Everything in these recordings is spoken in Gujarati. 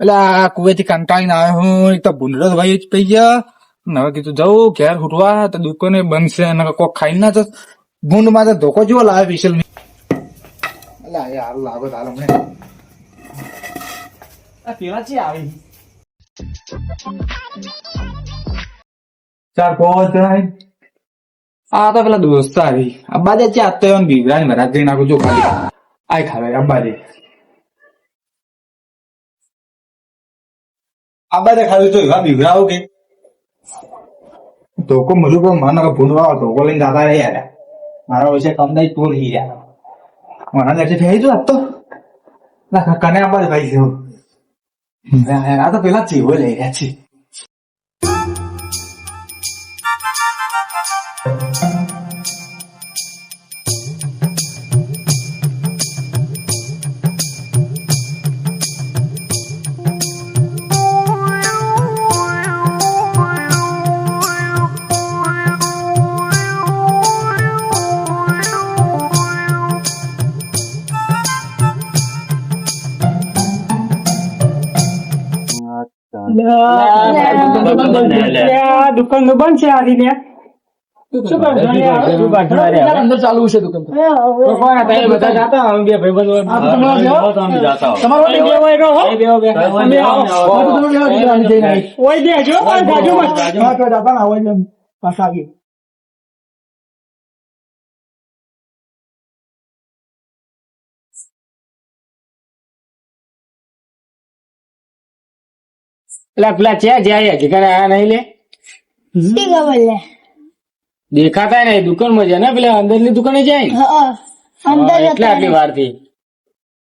એટલે આ કુવેથી કંટાળીને આવ્યો હું. એક તો ભૂંડરો ભાઈ જ પી ગયા. હવે કીધું જવું ઘેર ઉઠવા તો દુકાને છે અને કોક ખાઈ ના તો ભૂંડમાં તો ધોકો જેવો લાવે વિશલ એટલે યાર લાગો તારો મને. પેલા છે આવી ચાર પાંચ આ તો પેલા દોસ્ત આવી. અબ્બાજે ચા તો એમ મરાજ નાખું છું ખાલી. આય ખાવે અબ્બાજે અબ્બાજે ખાવી તો એવા બીવરાવો કે. ધોકો મળ્યું પણ મને ભૂંડવા ધોકો લઈને દાદા રહે યાર મારા વિશે કમદાઈ તું નહીં રહ્યા મને લેટે થઈ જો તો. ના કને અબ્બાજે ભાઈ છે આ તો પેલા ચીવો લઈ રહ્યા છે. દુકાન તો બંધ છે આથી લે શું કરો છો? અંદર ચાલુ છે દુકાન તો. તો કોણ હતા? એ બધા જાતા અમે બે ભાઈબંધો. તમારો ઓલી બે હોય રહો. તમે આવો. ઓય બે જો પણ બાજુમાં. પેલા પેલા છે જાય હજી કરે આ નહીં લે શી ખબર લે. દેખાતા નહીં દુકાનમાં જાય ને પેલા અંદરની દુકાને જાય? અંદર એટલે આટલી વારથી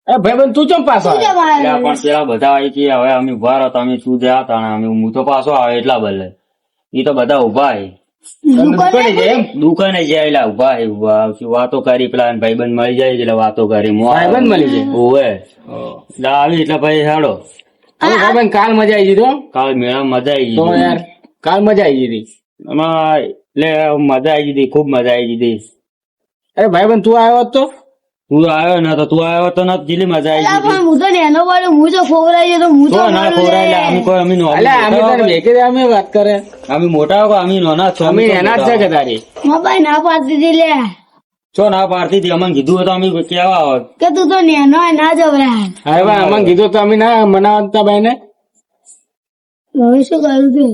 એ ભાઈ તું ચમ પાછો પણ પેલા બધા આવી કે હવે અમે ઊભા રહો તમે શું જ્યાં હતા અમે હું તો પાછો આવે એટલા બદલે. એ તો બધા ઊભા હે દુકાને જાય? દુકાને જાય એટલે ઊભા હે ઊભા. વાતો કરી પેલા ભાઈબંધ મળી જાય એટલે વાતો કરી મો ભાઈબંધ મળી જાય? ઓવે એટલે આવી એટલે ભાઈ હેડો. કાલ મજા આવી ગઈ તો? કાલ મેળા મજા આવી તો ગઈ યાર કાલ મજા આવી ગઈ એમાં એટલે મજા આવી ગઈ ખૂબ મજા આવી ગઈ અરે ભાઈ બન તું આવ્યો હોત તો? તું આવ્યો ના તો તું આવ્યો તો નથી જેટલી મજા આવી ગઈ પણ હું તો નેનો વાળો હું તો ખોવરાઈ જતો હું તો ના ખોવરાઈ અમે કોઈ અમે નો- એટલે અમે મોટા તને હોય. અમે વાત કરે. અમે મોટા હોય અમે નોના છો અમે એના જ છે કે તારી? મોબાઈલ ભાઈ ના પાડતી હતી લે. છો ના પાડતી હતી અમને કીધું હતું અમે કેવા હોત. કે તું તો નેનો હોય, ના જવરાય હવે ભાઈ અમને કીધું તો અમે ના મનાવતા ભાઈ ને હવે શું કરું તું?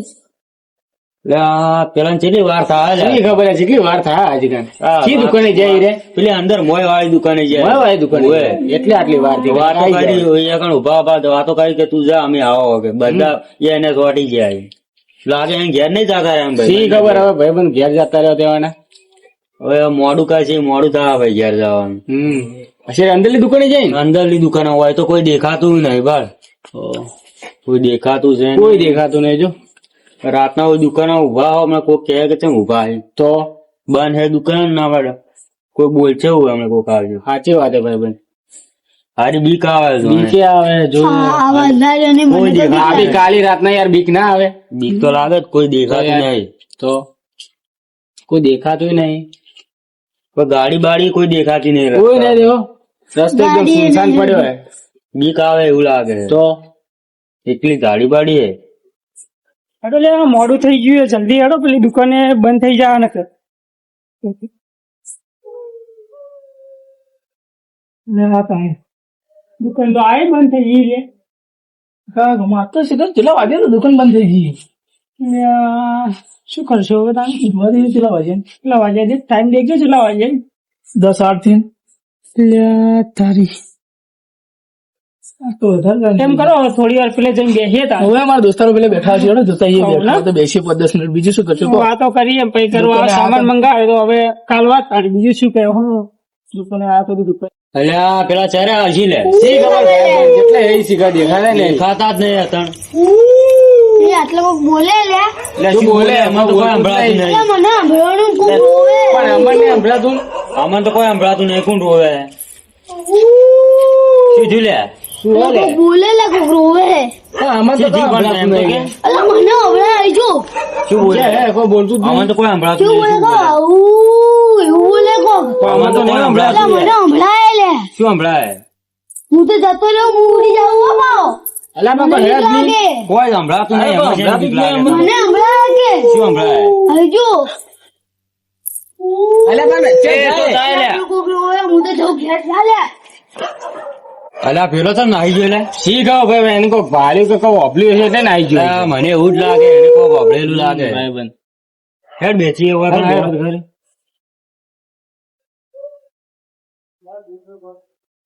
પેલા કેટલી વાર થાય ખબર છે? કેટલી વાર થાય વાત- દુકાને જાય રે? પેલી અંદર મોય વાળી દુકાને જાય. મોય વાળી દુકાને. એટલે આટલી વારથી વાતો કરી. કણ ઊભા ઊભા વાતો કરી કે તું જા અમે આવો કે. બધા એને સોટી જાય. લાગે એમ ઘેર નહીં જતા એમ ભાઈ. ખબર હવે ભાઈ બંધ ઘેર જતા રહ્યો તેવાના? હવે મોડું કાંઈ છે મોડું થાય ભાઈ ઘેર જવાનું. હમ. પછી અંદરની દુકાને જાય ને? અંદરની દુકાને હોય તો કોઈ દેખાતું નહીં બાળ કોઈ દેખાતું છે કોઈ દેખાતું નહીં જો. રાતના કોઈ દુકાને ઊભા હો હમણાં કોઈ કહે કે છે ઊભા છે. તો બંધ હે દુકાન? ના પડે કોઈ બોલશે એવું હમણાં કોઈ આવ્યું સાચી વાત છે ભાઈબંધ હારી બીક આવે છે મને. આવે જો આવા કાલી રાતના યાર બીક ના આવે. બીક તો લાગે જ કોઈ દેખાતું નહીં. તો? કોઈ દેખાતું નહીં. કોઈ ગાડી બાડી કોઈ દેખાતી નહીં કોઈ નહીં રહ્યો રસ્તો એકદમ સુનસાન પડ્યો હે. બીક આવે એવું લાગે તો? એકલી ગાડી બાડી હે. હેડો લે મોડું થઈ ગયું. જલ્દી હડો, પેલી દુકાને બંધ થઈ જાય ને દુકાન તો આય બંધ થઈ ગઈ લે. હા માત્ર સીધા કેટલા વાગે દુકાન બંધ થઈ ગઈ. શું કરશો હવે તમે ઈદમાંથી કેટલા વાગે કેટલા વાગ્યા ટાઈમ દેખજો કેટલા વાગે દસ આઠથી તારીખ એમ કરો થોડી વાર પેલે જઈને બેસીએ તાર. હવે અમારા દોસ્તારો પેલા બેઠા છે ને જોતા આવીએ બેઠા તો બેસી પાંચ દસ મિનિટ. બીજું શું કરશું? વાતો કરીએ પછી કરવા સામાન મંગાવે તો હવે કાલ વાત તારી બીજું શું કહેવું દુકાને આ તો દુકાન અલ્યા પેલા ચારે હજી લે. શી ખબર ભાઈબંધ એ શીખા દેખાતા ને દેખાતા જ નહીં હતા. આટલો બોલે લે? એટલે શું શું બોલે? બોલે? એમાં તો કોઈ સંભળાતું નહીં મને સાંભળવાનું પણ અમને સંભળાતું તો કોઈ સંભળાતું નહીં. કોણ રોવે શું થયું લે? શું અલા, બોલે કોક બોલે લે કોક રોવે હા, આમાં તો તો નહીં. અલા મને હમણાં જો શું બોલે? હે, કોઈ બોલતું જ નહીં. તો કોઈ સંભળાતું શું બોલે કો આવું એવું બોલે કોક આમાં તો કોઈ અલા મને નહીં. લે. શું સંભળાય? હું તો જતો રહ્યો હું ઉડી જાઉં હો અલા બાપા હેડ નહીં. લાગે. કોઈ નહીં એમાં સંભળાતું શેની જ બીક નહીં, મને હમણાં લાગે શું સંભળાય? હજુ અલા બાપા ચે તો. જાય લે. હું તો જઉં ઘેર ચાલે અલા પેલો તો નાઈ ગયો લે. શી કહો ભાઈ એને કોઈ ભાલ્યું કે કોઈ ઓપલ્યું હશે એટલે નાઈ ગયું. મને એવું જ લાગે એને કોઈ ગભરેલું લાગે. હેડ બેસી હેડ.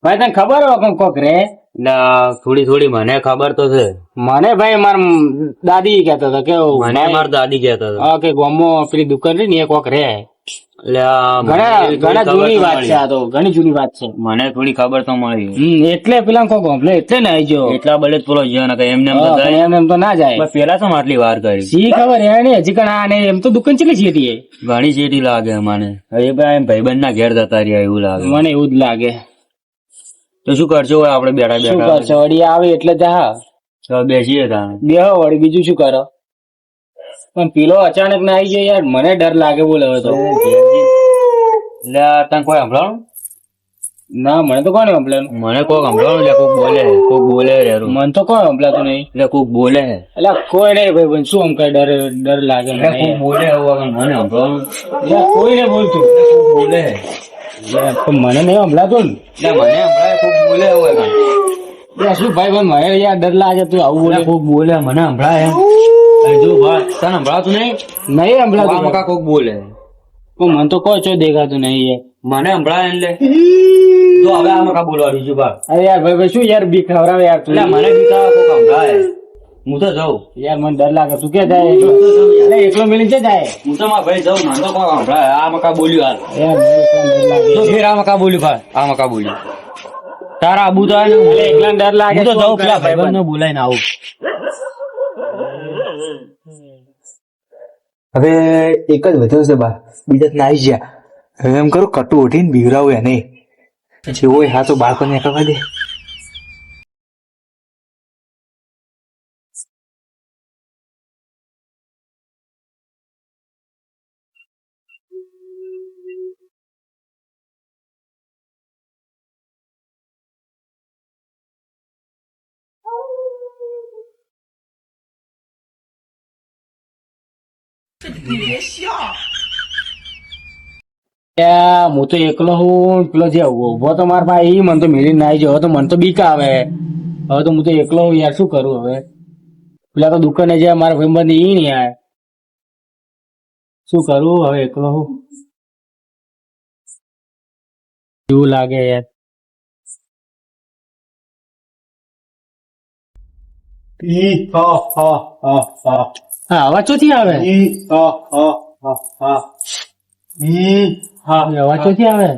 ભાઈ તને ખબર હોય પણ કોક રે? ના થોડી થોડી મને ખબર તો છે. મને ભાઈ માર દાદી કહેતો હતો કે મને માર દાદી કહેતા હતો. કે ગોમો પેલી દુકાન રહી ને એ કોક રે. ઘણા જૂની ખબર તો વાત છે આ તો ઘણી જૂની વાત છે. મને થોડી ખબર તો મળી. એટલે પેલા કોક ગોમલે એટલે ને આવી એટલા બળે પેલો ગયો ને એમને એમ તો એમ એમ તો ના જાય. પેલા તો આટલી વાર કરી? શી ખબર હજી કણ એમ તો દુકાન ચેટલી? ઘણી લાગે મને એ ભાઈ ભાઈબંધ ના ઘેર જતા રહ્યા એવું લાગે. મને એવું જ લાગે. તો શું કરશો આપડે બેઠા શું બેઠા? કરશો વળી આવે એટલે જા તો બેસીએ તાણે. બેહો વળી બીજું શું કરો? પણ પીલો અચાનક ના આવી ગયો યાર. મને ડર લાગે બોલ હવે તો. એટલે તને કોઈ સંભળાણું? ના મને તો કોને સંભળાયું મને કોક સંભળાણું એટલે કોક બોલે કોક બોલે રે હારું. મને તો કોઈ સંભળાતું નહીં. એટલે કોક બોલે. એટલે કોઈ નહીં ભાઈ બંધ શું આમ કઈ ડર ડર લાગે મને કોક બોલે એવું મને સંભળાણું. એટલે કોઈ નહીં બોલતું. બોલે. મને નહીં સંભળાતું ને. મને સંભળાય કોક બોલે એવું શું ભાઈ પણ મને યાર ડર લાગે તું આવું બોલે. ખૂબ કોક બોલે મને સંભળાય એમ. જો ભાઈ તને સંભળાતું નહીં? નહીં સંભળાતું મકા કોક બોલે. પણ મને તો કોઈ ચો દેખાતું નહીં મને સંભળાય એટલે તો હવે આ મકા બોલવા અરે યાર ભાઈ ભાઈ શું યાર બીક ખવડાવે યાર તું? મને બી તારા કોક સંભળાય. હું તો જાઉં. યાર મને ડર લાગે. તું કે જાય? એકલો મિલી છે જાય? હું તો મારા ભાઈ જાઉં મને તો કોક સંભળાય. આ મકા બોલ્યું હાલ. તો ફેર આ મકા બોલ્યું ભાઈ. આ મકા બોલ્યું. તારા આબુ તો ને એકલા ડર લાગે. તો જાઉં પેલા ભાઈબંધ? ભાઈબંધને બોલાઈને આવું. હવે એક જ વધ્યો છે બા. બીજા ના આવી ગયા. હવે એમ કરું, કટુ ઉઠીને બીવરાવું એને. જેવો હોય હા તો બાળકોને કરવા દે. હું તો એકલો હું, પેલો જે ઊભો તો મારા ભાઈ ઈ મને તો મેલી ના આવી હવે તો મને તો બીક આવે. હવે તો હું તો એકલો હું યાર, શું કરું હવે? પેલા તો દુકાને જે મારા ભાઈબંધ ઈ નહીં આવે શું કરું હવે, એકલો હું? એવું લાગે યાર? હા. અવાજ ચોથી આવે? હા અવાજ ચોથી આવે?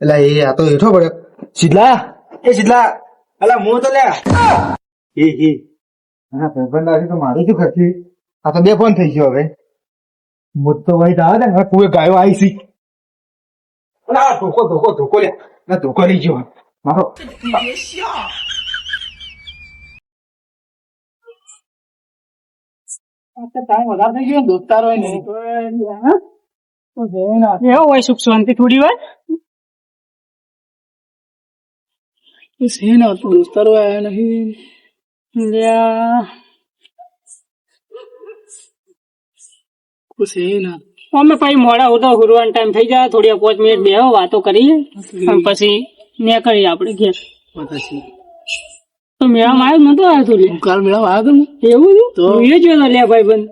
એટલે એ આ તો હેઠો પડ્યો. શીતલા? એ શીતલા અલા મો તો લે એ એ. હા ભાઈબંધ આવી તો મારું શું ખર્ચી? આ તો બે ફોન થઈ ગયો હવે. તો ભાઈ આવે ને હવે તું એ ગાયો આવી સી અલા ધોકો ધોકો ધોકો લે ના ધોકો લઈ ગયો મારો એવો હોય સુખ શાંતિ થોડી લ્યા. અમે પછી મોડા હોતા હુરવાનો ટાઈમ થઈ જાય થોડી પાંચ મિનિટ બે વાતો કરીએ. પછી નીકળીએ આપણે ઘેર. તો મેળામાં આવ્યો નતો આવ્યો તું લે કાલ આવ્યો એવું તો? એ જોયો લે ભાઈ બંધ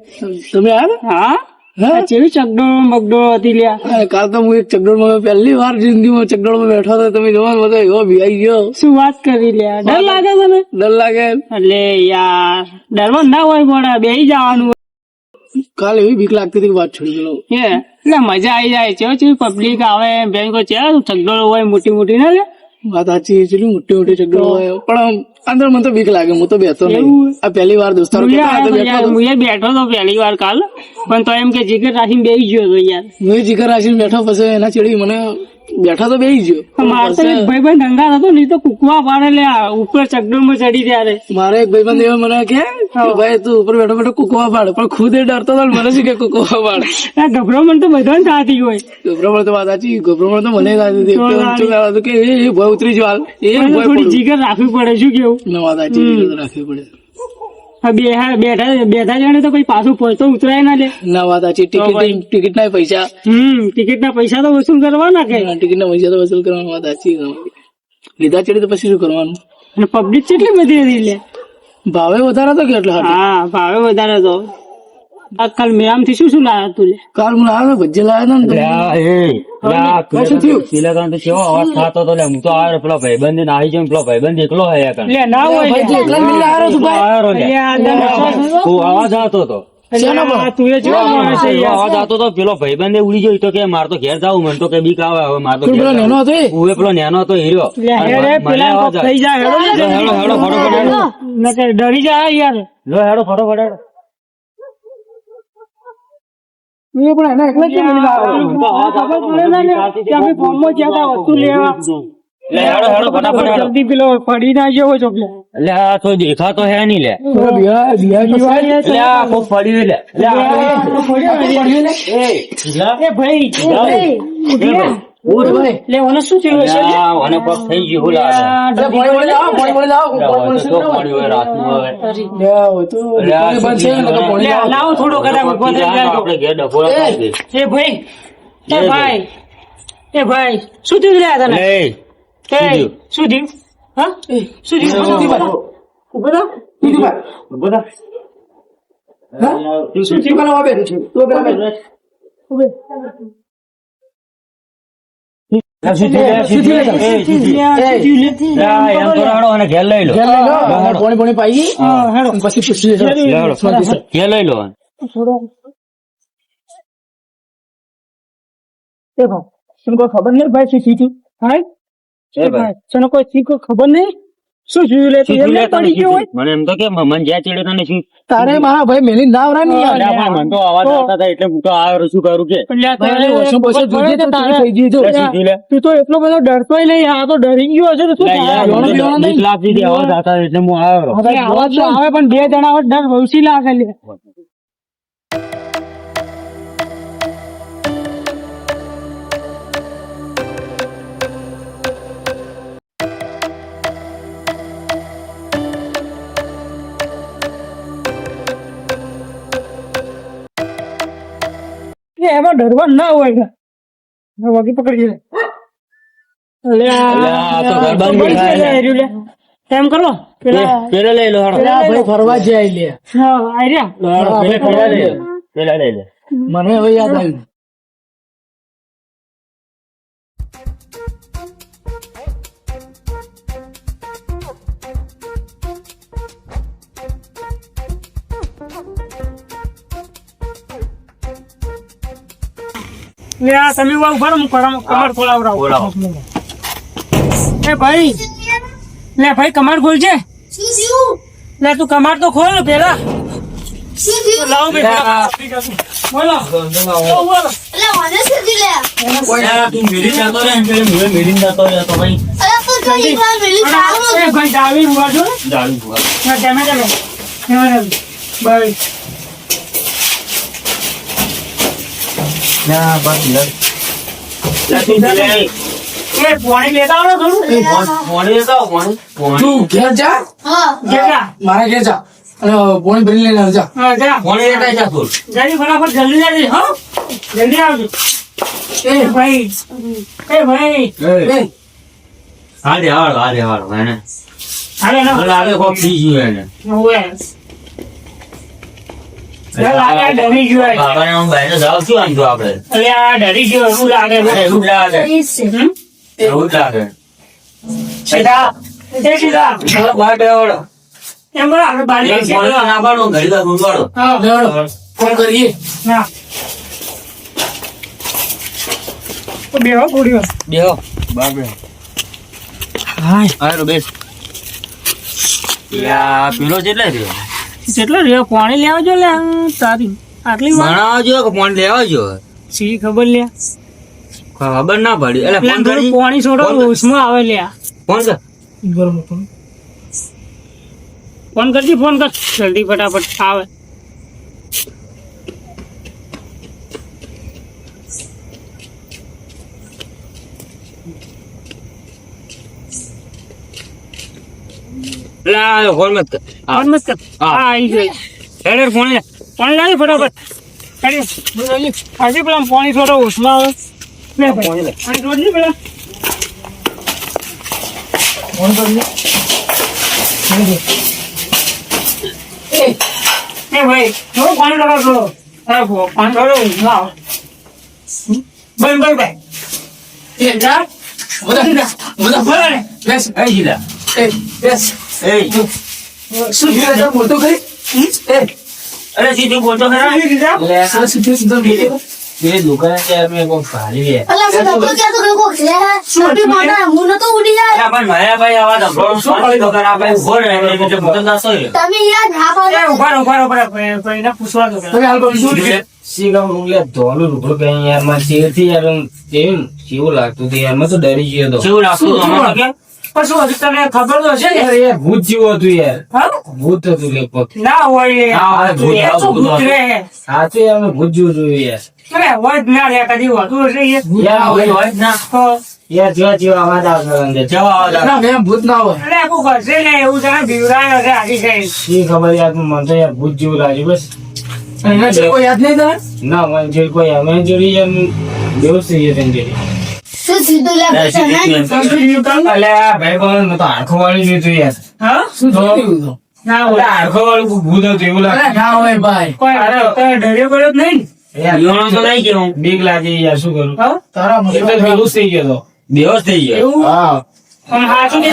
તમે આવ્યા? હા. ચેવી ચકડોળ મગડોળ હતી લ્યા. કાલ તો હું એક ચકડોળમાં પહેલી વાર જિંદગીમાં ચકડોળમાં બેઠો હતો. તમે જોવા મને એવો ભીઆઈ ગયો. શું વાત કરી લ્યા? ડર લાગે તને? ડર લાગે એટલે યાર ડરવા ના હોય પણ બેસી જવાનું. કાલ એવી બીક લાગતી હતી વાત છોડી ગયેલો. એટલે મજા આવી જાય. છે છે પબ્લિક આવે બેંકો છે ચકડોળ હોય મોટી મોટી ના લે? વાત સાચી છે મોટી મોટી ચકડોળ હોય. પણ અંદર મને તો બીક લાગે હું તો બેઠો નહીં. આ પહેલી વાર દોસ્તારો હું બેઠો હતો. તો પહેલી વાર કાલ. પણ તો એમ કે જીગર રાખીને બેસી ગયો તો યાર. હું જીગર રાખીને બેઠો પછી એના ચડી મને બેઠા તો બેસી ગયો. મારે તો એક ભાઈ ભાઈ હતો ને તો કુકવા પાડે લે ઉપર ચકડોળમાં ચડી ત્યારે. મારે એક ભાઈબંધ એવો મને કે ભાઈ તું ઉપર બેઠો બેઠો કુકવા પાડે પણ ખુદ એ ડરતો હતો મને શું કે કુકવા પાડે? ગભરામણ તો બધાને થતી હોય. ગભરામણ તો વાત સાચી ગભરામણ તો મને થતી હતી. કે એ ભય ઉતરી જવા એ થોડી જીગર રાખવી પડે શું કેવું? વાત સાચી જીગર રાખવી પડે. બે હા બેઠા બેઠા જણે તો પછી પાછું પહોંચતો ઉતરાય ના લે. ના વાત સાચી. ટિકિટ ટિકિટ ના પૈસા. હમ ટિકિટ ના પૈસા તો વસૂલ કરવાના કે? ટિકિટ ના પૈસા તો વસૂલ કરવાની વાત સાચી લીધા ચડી તો પછી શું કરવાનું? અને પબ્લિક કેટલી બધી હતી લે? ભાવે વધારે તો કેટલો હા ભાવે વધારે તો કાલ મેરામથી શું શું લાયા તું કાલ હું લાવ્યો ભજ્જે લાવ્યો હતો ને લ્યા, એ, લ્યા, શું તો કેવો અવાજ થતો હતો હું તો આવ્યો પેલો ભાઈબંધ ને આવી પેલો ભાઈબંધ એકલો હે ના હોય તું તું અવાજ આવતો હતો તું પેલો ભાઈબંધ ઉડી ગયો તો કે માર તો ઘેર જવું મને તો કે બીક આવે હવે માર તો. નેનો હતો હું પેલો નેનો હતો હીરો. થઈ જાય હેડો ફટાફટ હેડો. ડરી ફટાફટ હેડો. એ પણ એના એટલે કેમ મિલને આવ્યો? ખબર પડે ના લે કે અમે ફોર્મમાં જ્યાં તા વસ્તુ લેવા લે હેડો હેડો ફટાફટ જલ્દી પેલો પડી ના જેવો ચોકલે લે. આ તો હે નહીં લે. આવે. ભાઈ. લે ઓને શું થયું હશે લે આ થઈ ગયું હું લાગે. અરે પોણી પોણી લાવો, પોણી પોણી લાવો, પોણી હવે શું હોય હવે લે, તો બંધ છે તો પોણી લાવો. લાવો થોડો કદાચ ઊભો થઈ જાય આપણે ઘેર ડફોડા કરી દઈએ. એ ભાઈ એ એ ભાઈ એ ભાઈ શું થયું રહ્યા તને એ, શું થયું હા શું થયું શું થયું ભાઈ? ઊભો થા. શું થયું ભાઈ? બધા હા? શું થયું? પેલા વાગે. તું પેલા વાગે. ખબર નહીં ભાઈ શું શીખ્યું ભાઈ. કોઈ કોઈ ખબર નહીં? શું થયું લે એમને પડી ગયો હોય. મને એમ તો કે મને જ્યાં ચડ્યો તને શું? તારે મારા ભાઈ મેલી ના આવરા નહીં. પણ મને તો અવાજ આવતા હતા એટલે હું તો આ શું કરું કે? ઓછો જોઈએ પડે તો તારે- થઈ ગઈ જો. લે, શું થયું લે? તું તો એટલો બધો ડરતો નહીં આ તો ડરી ગયો હશે તો શું લે, થાય? યાર, મને તો પીવાનો બીક અવાજ આવતા એટલે હું આવ્યો. અરે તો આવે પણ બે જણા હોય ડર વહુસી લાગે લે. એમાં ડરવા ના હોય ને વગી પકડી લે. એમ કરો પેલા પેલો લઈ લો પેલા ભાઈ ફરવા જાય લે હા આર્યા હેડો, પેલા પેલા લઈ લો. પેલા લઈ લે. મને હવે યાદ આવ્યું. લે આ તમે ઊભા ઊભા રહો, હું કમર બોલાવો. એ ભાઈ લે ભાઈ કમર ખોલ છે શું લે તું કમર તો ખોલ પેલા. બોલો. બોલો એટલે મને શું થયું લે યાર, તું મેરી જતો રહે, એમ પેલી મેં મેરીને જતો રહ્યો તો ભાઈ. અરે પણ કઈ વાર મેલી સારું એ ભાઈ ડાવી ઊભા છો ને બસ એ, પાણી લેતા આવો થોડું. પોણી- લેતો આવ, પોણી. પોણી. તું ઘેર જા. હા. જરા મારા ઘેર જા. અને પોણી ભરી લઈને આવજા. હા જરા પોણી લેતા જા તું. જલ્દી ફટાફટ જલ્દી જલ્દી. હો? જલ્દી આવજો. એ ભાઈ. એ ભાઈ. એ, હાલે, હાલ, હાલે, હાલ, એને. હાલે ના હાલે, કોક થઈ ગયું એને. બારી બેહો થોડી બેહો. બહાર બેહો. બેસ. યા, પેલો જેટલા રહ્યો જેટલો રે પાણી લેવા જો લે તારી આટલી વાર. ભણાવવા જો કે પાણી લેવા જો? સી ખબર લે ખબર ના પડી. એટલે ફોન કરી. પાણી છોડો ફોન. હોશમાં આવે લ્યા. ફોન કર. ફોન કરજી ફોન કર. જલ્દી ફટાફટ આવે. આ ફોન મત કર. ફોન મત કર હા. આવી ગઈ હેડે ફોન લે. પાણી લાવી ફટાફટ. અરે આજે પેલા પાણી છોડો હોશમાં આવે. લે પાણી પેલા. એ ભાઈ થોડું પાણી લગાવ અરે પાણી છોડો હોશમાં આવે. ભાઈ ભાઈ ભાઈ. એ જા. બધા બધા ભલે. ને. બેસ. એ જીલા એ બેસ. એ શું થયું બોલતો ખરી? એ. અરે સીધું બોલતો ખરા? લે આ શું થયું? શું એ દુકાને ત્યાં મેં કોઈ ફાડી લે અલા હું ધક્કો ક્યાં તો કોઈ લે? છોટી મોટા હું નતો ઉડી જાય. અરે પણ માયા ભાઈ આવા ધબરો શું પડી દુકાન આ ભાઈ ઊભો રહે એટલે બીજો મોટો દાસો તમે યાર ના પાડો. ઊભા ઊભા રહો, ઊભા રહો. ભાઈ- ભાઈને પૂછવા દો તમે હાલ બોલ શું થયું શીખમ રૂપિયા ધોલું રૂપિયો કઈ યારમાં ચેડથી યાર કેવું કેવું લાગતું હતું યાર. મેં તો ડરી ગયો કેવું લાગતું હતું? કે? હજુ તને ખબર તો છે ને યાર યાર ભૂત જેવું હતું યાર હા? ભૂત હતું લગભગ ના હોય એ. હોય, ભૂત, એ ભૂત. રે? સાચે યાર ભૂત જેવું જોયું યાર અરે હોય જ ના રે, કદી હોતું હશે એ. યાર હોય, હોય જ ના. યાર જેવા જેવા અવાજ આવતા અંદર જવા આવો ના મેં ભૂત ના હોય અરે આખું કરશે ને એવું તને બીવડાયો છે આખી સાઈડ. શી ખબર યાર મને તો યાર ભૂત જેવું લાગ્યું બસ એના જે કોઈ યાદ નહીં તને ના મને જે કોઈ અમે જોડી એમ બેહોશ થઈ ગયા જોડી શું સીધું લે લે, સીધું તું એમ. અલે આ ભાઈ કોણ તો આંખો વાળી જોયું યાર હા? શું થયું? ના અલે આંખો વાળું ભૂત હતું એવું લાગે. ના હોય ભાઈ. કોઈ તને ડર્યો કર્યો નહીં? યાર તો નહીં. બીક લાગી યાર શું કરું? તારા એટલે બેહોશ થઈ ગયો હતો બેહોશ થઈ ગયો. હા. પણ હાચું કે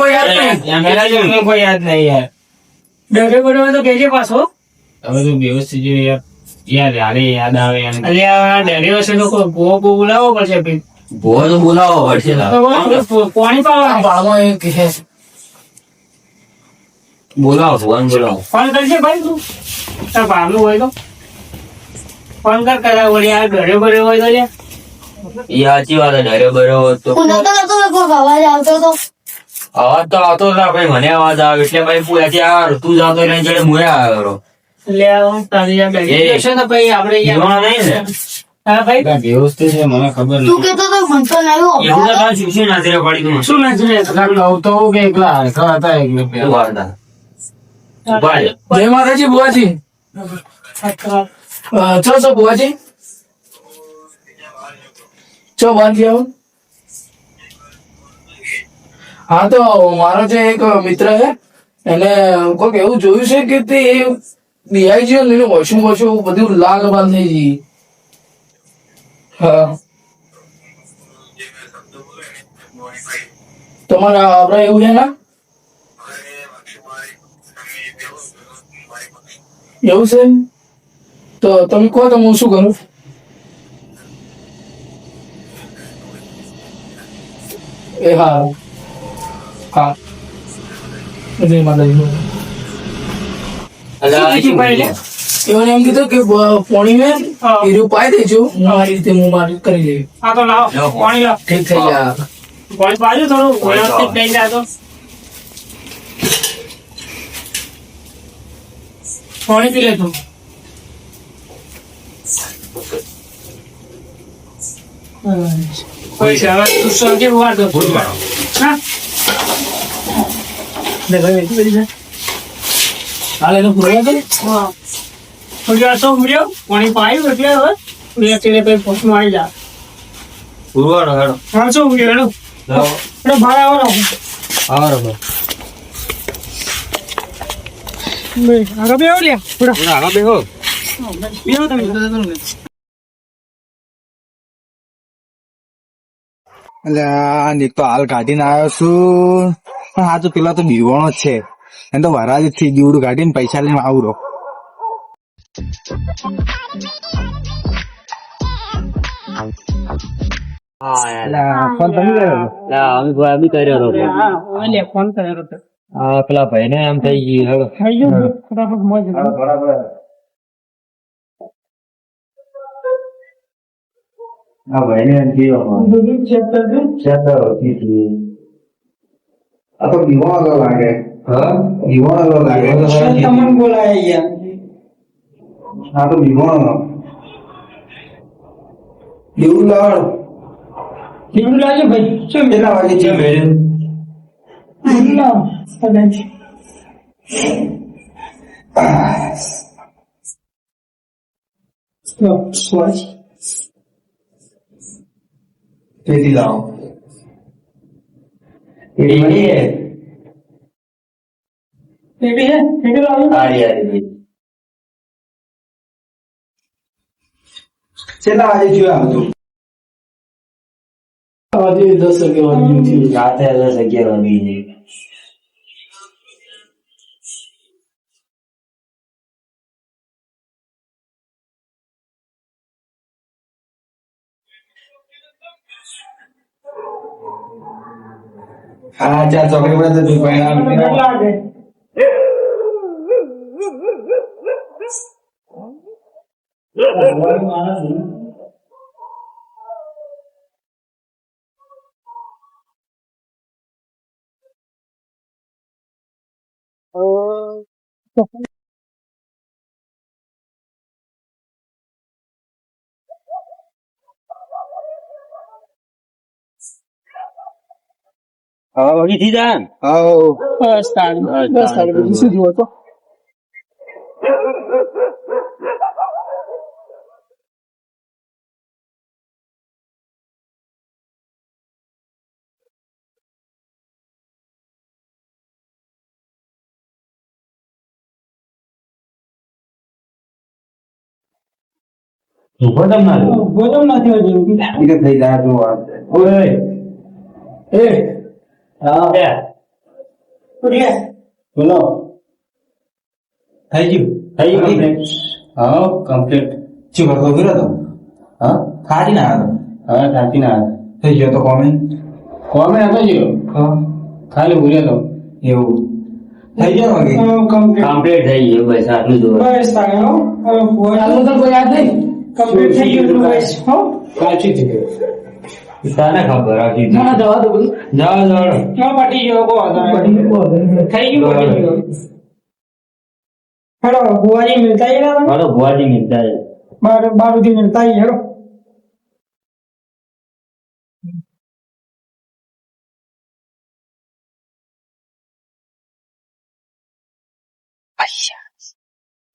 કોઈ યાદ નહીં. યાર. ડર્યો કર્યો તો કેજે પાછો. હવે તો થઈ ગયો યાર. યાર યારે યાદ આવે યાર. અલ્યા ડર્યો છે લોકો બહુ બહુ બોલાવો પડશે ભાઈ. ભૂવો બોલાવો પડશે પાણી પાવા છે. બોલાવો ભગવાન બોલાવો. ફોન કરશે ભાઈ તું. તાર ભાવનું હોય તો. ફોન કર કરા વળી આ ડર્યો બર્યો હોય તો. એ સાચી વાત છે, ડરે બરો તો. હું નતો નતો કોઈ અવાજ આવતો તો અવાજ તો આવતો હતા ભાઈ મને અવાજ આવે એટલે ભાઈ પૂછ્યાથી આ તું જાતો એને જોડે મુએ આવ્યો લે હું તારી આ બેઠી. ને ભાઈ આપણે નહીં ને? હા ભાઈ. વ્યવસ્થિત છે મને ખબર તું કેતો તો મનતો નહીં એવું તો કાંઈ શું શું પડી તું શું ના કહું તો કે એકલા? હરખા હતા એકલા શું પેલા. વાત હતા? ઊભા રહે. જય માતાજી બુવાજી. છો છો બુવાજી? છો બાંધી આવો. હા તો મારો જે એક મિત્ર છે એને કોઈક એવું જોયું છે કે તે દિહાઈ ગયો ને એનું વોશિંગ વોશિંગ બધું લાલ બાલ થઈ ગઈ. તમારા આપણે એવું છે ના એવું છે તો તમે કહો તો હું શું કરું એ હા હા જય માતાજી અલા, શું કીધું ભાઈ લે? એમને એમ કીધું કે બ- પોણી મેં હા. હીરું પાઈ દેજો હું મારી રીતે હું મારી કરી લેવી આ તો લાવો. પાણી લાવ. ઠીક થઈ ગયા પાણી પાજો થોડું વ્યવસ્થિત લઈ જાય પાણી પી લે તું કોઈ છે હવે તું સોચી વાર દો હા? ને બધી છે. હાલ એનો પૂરો હા. તો મળ્યો પાણી પાયું એટલે હવે પછી આવી જા. હેડો. હા મળ્યો એનું લાવો. એટલે ભાઈ. હા આગળ બે લ્યા. થોડા આગળ બેહો. બેહો તમે. એટલે નીક તો હાલ કાઢીને આવ્યો છું. પણ આ તો પેલા તો બીવાણો છે. એને તો વરાજથી દીવડું કાઢીને પૈસા લઈને આવરો હા યાર. આ ફોન તમે કર્યો હતો? લા, અમે ભાઈ આ પેલા એમ થઈ ગયું ફટાફટ મોજ એમ તો દીવાનો લાગે હા દીવાનો લાગે તમને બોલાય યાર આ તો દીવાનો દેવું લાવ કેવું લાગે ભાઈ શું કેટલા વાગે છે મેળ્યું કેવું લાવ કદાચ લો, સ્વાચ. તેથી લાવો એડી એવી હે એવી લાવ્યું? આરી આરી કેટલા વાગે જોયા હતું આજે દસ અગિયાર વાગ્યું થયું. રાતે દસ અગિયાર વાગી જાય હા ચાર ચોકડી પર તો તું તમને પહેલા કેવું લાગે હવે વગી થી જા આવો બસ તાળી બસ તાળી બીજું ઊભો તમ ના લો. ગોદમ નથી હજુ એ તો થઈ જાય તું ઓય એ હા. ઉઠીએ બોલો. થઈ ગયું? થઈ ગયું complete? હા કમ્પ્લીટ. શું કરતો ફેરો તો? હા? ખાલી ના આવ્યો હા થાકી ના. થઈ ગયો તો કોમેન્ટ કોમેન્ટ હતો ગયો? હા. ખાલી ભૂલ્યો તો. એવું. થઈ ગયો કમ્પ્લીટ. કમ્પ્લીટ થઈ ગયું. બસ આટલું જ બસ તાળી હો હવે ભોજન ચાલો કોઈ યાદ નહીં? કમ્પ્લીટ થઈ ગયું હોય ખબર આખી ના જવા મિલતા હે મિલતા હે મિલતા હે હેલો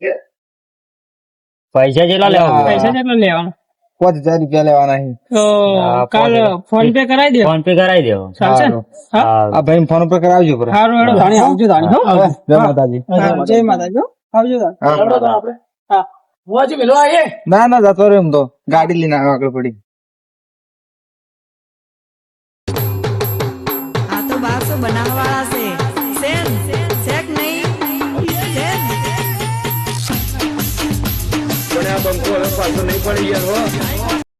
Yeah. પૈસા જેટલા લેવા પૈસા જેટલા લેવાના. પાંચ હજાર રૂપિયા લેવાના છે. કાલ ફોન પે કરાવી દેવો ફોન પે કરાવી દેવો. ચાલશે? હા? હા. આ ભાઈ ફોન પે કરાવજો પર. સારું હેડો ધાણી આવજો ધાણી હો જય માતાજી. જય માતાજી. આવજો ધાણી હા. હેડો તો આપણે હા. બુવાજી મિલવા આવીએ ના ના જતો રહ્યો એમ તો. ગાડી લઈને આવ્યો આગળ પડી. પાછો નહીં પડી યાર હો.